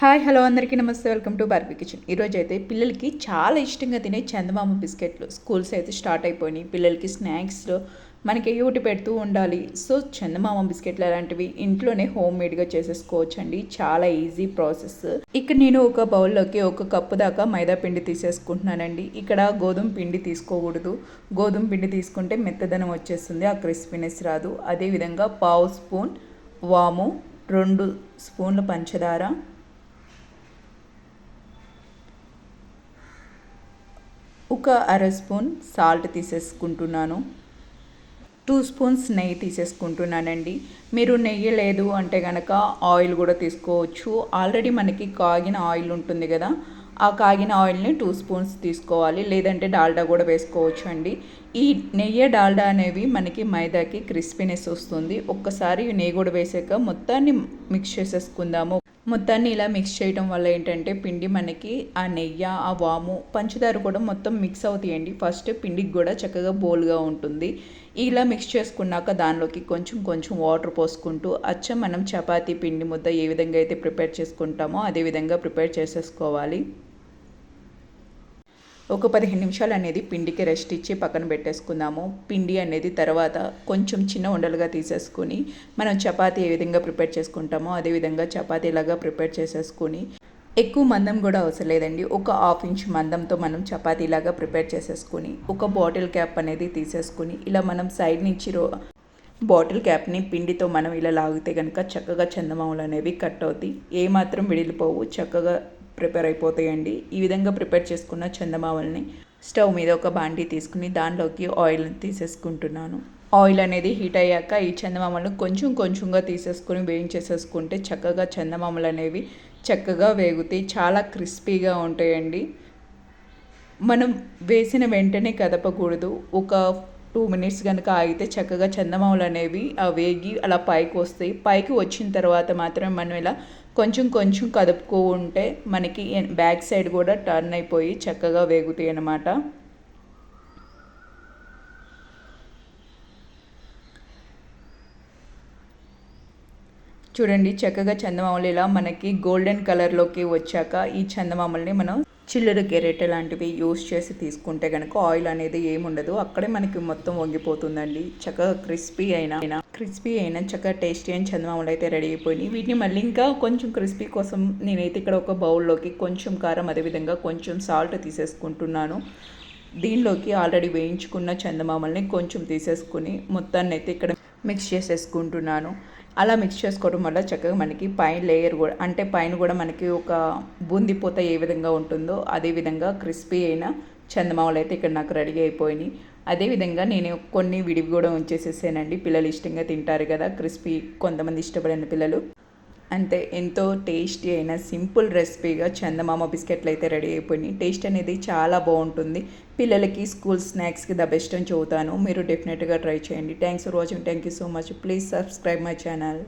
Hi hello అందరికీ నమస్తే. Welcome to Barbie kitchen. ఈరోజు అయితే పిల్లలకి చాలా ఇష్టంగా తినే చందమామ బిస్కెట్లు స్కూల్స్ అయితే స్టార్ట్ అయిపోయినాయి. పిల్లలకి స్నాక్స్లో మనకి యూటి పెడుతూ ఉండాలి. సో చందమామ బిస్కెట్లు అలాంటివి ఇంట్లోనే హోమ్ మేడ్గా చేసేసుకోవచ్చండి. చాలా ఈజీ ప్రాసెస్. ఇక్కడ నేను ఒక బౌల్లోకి ఒక కప్పు దాకా మైదా పిండి తీసేసుకుంటున్నానండి. ఇక్కడ గోధుమ పిండి తీసుకోకూడదు. గోధుమ పిండి తీసుకుంటే మెత్తదనం వచ్చేస్తుంది ఆ క్రిస్పీనెస్ రాదు. అదేవిధంగా పావు స్పూన్ వాము రెండు స్పూన్ల పంచదార ఒక అర స్పూన్ సాల్ట్ తీసేసుకుంటున్నాను. టూ స్పూన్స్ నెయ్యి తీసేసుకుంటున్నానండి. మీరు నెయ్యి లేదు అంటే కనుక ఆయిల్ కూడా తీసుకోవచ్చు. ఆల్రెడీ మనకి కాగిన ఆయిల్ ఉంటుంది కదా ఆ కాగిన ఆయిల్ని టూ స్పూన్స్ తీసుకోవాలి. లేదంటే డాల్డా కూడా వేసుకోవచ్చు అండి ఈ నెయ్యి డాల్డా అనేవి మనకి మైదాకి క్రిస్పీనెస్ వస్తుంది. ఒక్కసారి నెయ్యి కూడా వేసాక మొత్తాన్ని మిక్స్ చేసేసుకుందాము. మొత్తాన్ని ఇలా మిక్స్ చేయడం వల్ల ఏంటంటే పిండి మనకి ఆ నెయ్యి ఆ వాము పంచదార కూడా మొత్తం మిక్స్ అవుతాయండి. ఫస్ట్ పిండికి కూడా చక్కగా బోల్గా ఉంటుంది. ఇలా మిక్స్ చేసుకున్నాక దానిలోకి కొంచెం కొంచెం వాటర్ పోసుకుంటూ అచ్చం మనం చపాతీ పిండి ముద్ద ఏ విధంగా అయితే ప్రిపేర్ చేసుకుంటామో అదే విధంగా ప్రిపేర్ చేసేసుకోవాలి. ఒక పదిహేను నిమిషాలు అనేది పిండికి రెస్ట్ ఇచ్చి పక్కన పెట్టేసుకుందాము. పిండి అనేది తర్వాత కొంచెం చిన్న ఉండలుగా తీసేసుకొని మనం చపాతీ ఏ విధంగా ప్రిపేర్ చేసుకుంటామో అదే విధంగా చపాతీలాగా ప్రిపేర్ చేసేసుకొని ఎక్కువ మందం కూడా అవసరం లేదండి. ఒక హాఫ్ ఇంచ్ మందంతో మనం చపాతీలాగా ప్రిపేర్ చేసేసుకొని ఒక బాటిల్ క్యాప్ అనేది తీసేసుకొని ఇలా మనం సైడ్ నుంచి రో బాటిల్ క్యాప్ని పిండితో మనం ఇలా లాగితే కనుక చక్కగా చందమామలు అనేవి కట్ అవుతాయి. ఏమాత్రం విడిలిపోవు. చక్కగా ప్రిపేర్ అయిపోతాయండి. ఈ విధంగా ప్రిపేర్ చేసుకున్న చందమామల్ని స్టవ్ మీద ఒక బాండీ తీసుకుని దానిలోకి ఆయిల్ తీసేసుకుంటున్నాను. ఆయిల్ అనేది హీట్ అయ్యాక ఈ చందమామలను కొంచెం కొంచెంగా తీసేసుకొని వేయించేసేసుకుంటే చక్కగా చందమామలు అనేవి చక్కగా వేగుతాయి. చాలా క్రిస్పీగా ఉంటాయండి. మనం వేసిన వెంటనే కదపకూడదు. ఒక టూ మినిట్స్ కనుక ఆగితే చక్కగా చందమామలు అనేవి ఆ వేగి అలా పైకి వస్తాయి. పైకి వచ్చిన తర్వాత మాత్రం మనం ఇలా కొంచెం కొంచెం కదుపుకో ఉంటే మనకి బ్యాక్ సైడ్ కూడా టర్న్ అయిపోయి చక్కగా వేగుతాయి అన్నమాట. చూడండి చక్కగా చందమామలు ఇలా మనకి గోల్డెన్ కలర్లోకి వచ్చాక ఈ చందమామల్ని మనం చిల్లర గెరెట్ లాంటివి యూస్ చేసి తీసుకుంటే కనుక ఆయిల్ అనేది ఏముండదు. అక్కడే మనకి మొత్తం వంగిపోతుందండి. చక్కగా క్రిస్పీ అయినా క్రిస్పీ అయినా చక్కగా టేస్టీ అయిన చందమామలు అయితే రెడీ అయిపోయినాయి. వీటిని మళ్ళీ ఇంకా కొంచెం క్రిస్పీ కోసం నేనైతే ఇక్కడ ఒక బౌల్లోకి కొంచెం కారం అదేవిధంగా కొంచెం సాల్ట్ తీసేసుకుంటున్నాను. దీనిలోకి ఆల్రెడీ వేయించుకున్న చందమామల్ని కొంచెం తీసేసుకుని మొత్తాన్ని అయితే ఇక్కడ మిక్స్ చేసేసుకుంటున్నాను. అలా మిక్స్ చేసుకోవడం వల్ల చక్కగా మనకి పైన లేయర్ కూడా అంటే పైన కూడా మనకి ఒక బూందిపోత ఏ విధంగా ఉంటుందో అదే విధంగా క్రిస్పీ అయిన చందమామలు అయితే ఇక్కడ నాకు రెడీ అయిపోయినాయి. అదేవిధంగా నేను కొన్ని విడివి కూడా ఉంచేసేసానండి. పిల్లలు ఇష్టంగా తింటారు కదా క్రిస్పీ కొంతమంది ఇష్టపడిన పిల్లలు. అంతే ఎంతో టేస్టీ అయిన సింపుల్ రెసిపీగా చందమామ బిస్కెట్లు అయితే రెడీ అయిపోయినాయి. టేస్ట్ అనేది చాలా బాగుంటుంది. పిల్లలకి స్కూల్ స్నాక్స్కి ద బెస్ట్ అని చెబుతాను. మీరు డెఫినెట్గా ట్రై చేయండి. Thanks for watching. Thank you so much. Please subscribe my channel.